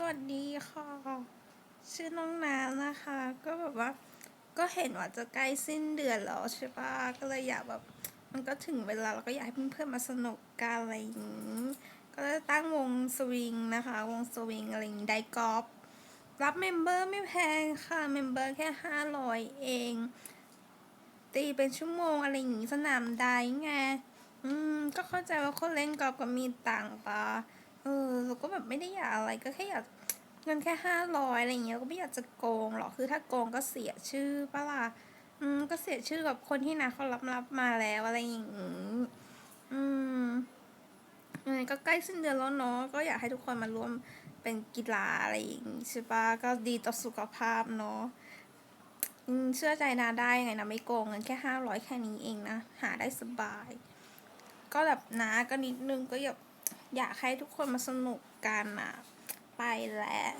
สวัสดีค่ะ ชื่อน้องน้ำนะคะ ก็แบบว่า ก็เห็นว่าจะใกล้สิ้นเดือนแล้วใช่ปะก็เลยอยากแบบ มันก็ถึงเวลาแล้วก็อยากให้เพื่อนๆมาสนุกกันอะไรอย่างนี้ ก็จะตั้งวงสวิงนะคะ วงสวิงอะไรอย่างนี้ได้กอล์ฟรับเมมเบอร์ไม่แพงค่ะ เมมเบอร์แค่ห้าร้อยเอง ตีเป็นชั่วโมงอะไรอย่างนี้สนามใดไง อืม ก็เข้าใจว่าคนเล่นกอล์ฟก็มีต่างปะเออเราก็ ไม่ได้อยากอะไรก็แค่อยากเงินแค่ห้าร้อยอะไรอย่างเงี้ยก็ไม่อยากจะโกงหรอกคือถ้าโกงก็เสียชื่อปะล่ะอืมก็เสียชื่อกับคนที่นะเขารับรับมาแล้วอะไรอย่างงี้อืมก็ใกล้สิ้นเดือนแล้วเนาะก็อยากให้ทุกคนมาร่วมเป็นกีฬาอะไรอย่างงี้ใช่ปะก็ดีต่อสุขภาพเนาะเชื่อใจนาได้ไงนะไม่โกงเงินแค่ห้าร้อยแค่นี้เองนะ หาได้สบาย ก็แบบนะก็นิดนึงก็อยาก อยากให้ทุกคนมาสนุกกันอะ ไปแล้ว